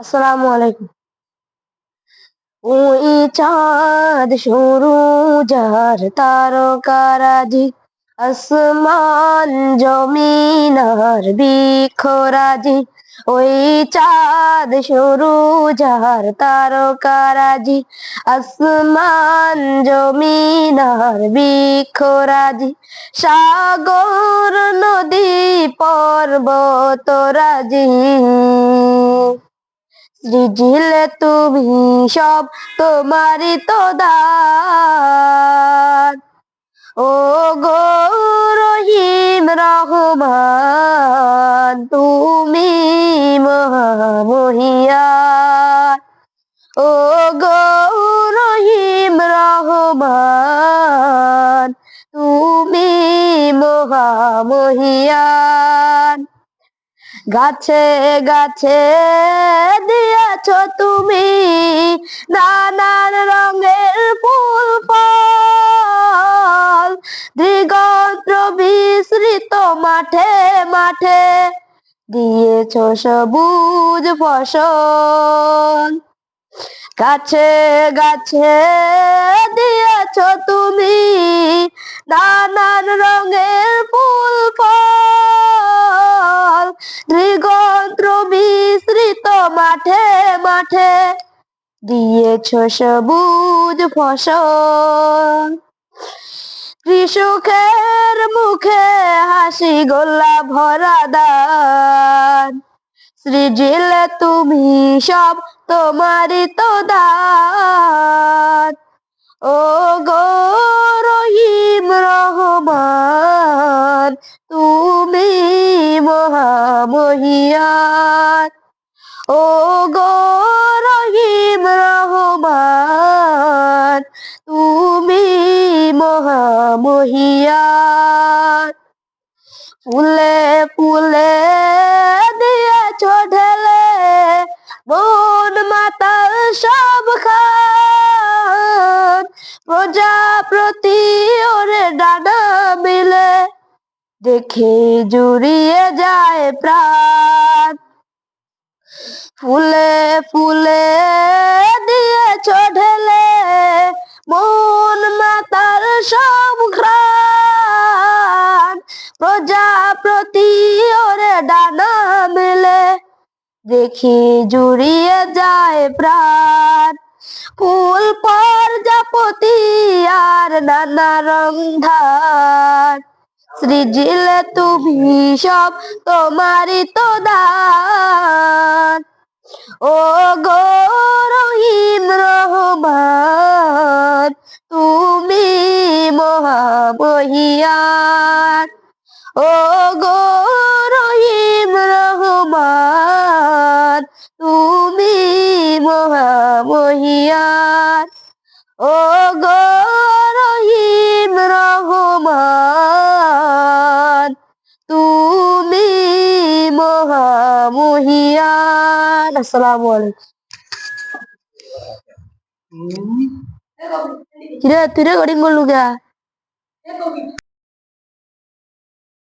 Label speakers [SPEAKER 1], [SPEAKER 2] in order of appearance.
[SPEAKER 1] আসসালামু আলাইকুম। ওই চাঁদ সরু যার তারকারাজি, আসমান জমিনার বিখরাজি ওই চাঁদ সরু যার তারকারাজি, আসমান জমিনার বিখরাজি সাগর, নদী পর্বতরাজি সৃজিলে তুমি সব তোমারই তো দান। ও গো রহিম রহমান, তুমি মহামহিয়ান। ও গো রহিম রহমান, তুমি মহামহিয়ান। গাছে গাছে দিয়েছ তুমি নানান রঙের ফুল, ফল। দিগন্ত বিস্তৃত মাঠে মাঠে দিয়েছ সবুজ ফসল। গাছে গাছে দিয়েছ তুমি নানান রঙের মাঠে মাঠে দিয়েছ সবুজ ফসল। কৃষকের মুখে হাসি গোল্লা ভরা দান। সৃজিলে, তুমি সব তোমারই তো দান। ও গো রহিম রহমান, তুমি মহামহিয়ান ও গো রহিম রহমান, তুমি মহামহিয়ান ফুলে ফুলে দিয়েছ ঢেলে, মন মাতাল সব খান। প্রজাপতি ওরে ডানা মিলে, দেখে জুড়িয়ে যায় প্রাণ। ফুলে ফুলে দিয়েছ ঢেলে মন মাতার সব ঘ্রাণ। প্রজাপতি ওরে ডানা মেলে, দেখি জুড়িয়ে যায় প্রাণ। ফুল প্রজাপতি আর নানা রং ধার সৃজিলে তুমি সব তোমারই তো দান। ও গো রহিম রহমান, তুমি মহামহিয়ান ও গো রহিম রহমান, তুমি মহামহিয়ান ও গো রহিম রহমান, তুমি মহামহিয়ান আসসালামু আলাইকুম কিরে তুই রেকর্ডিং করলু গা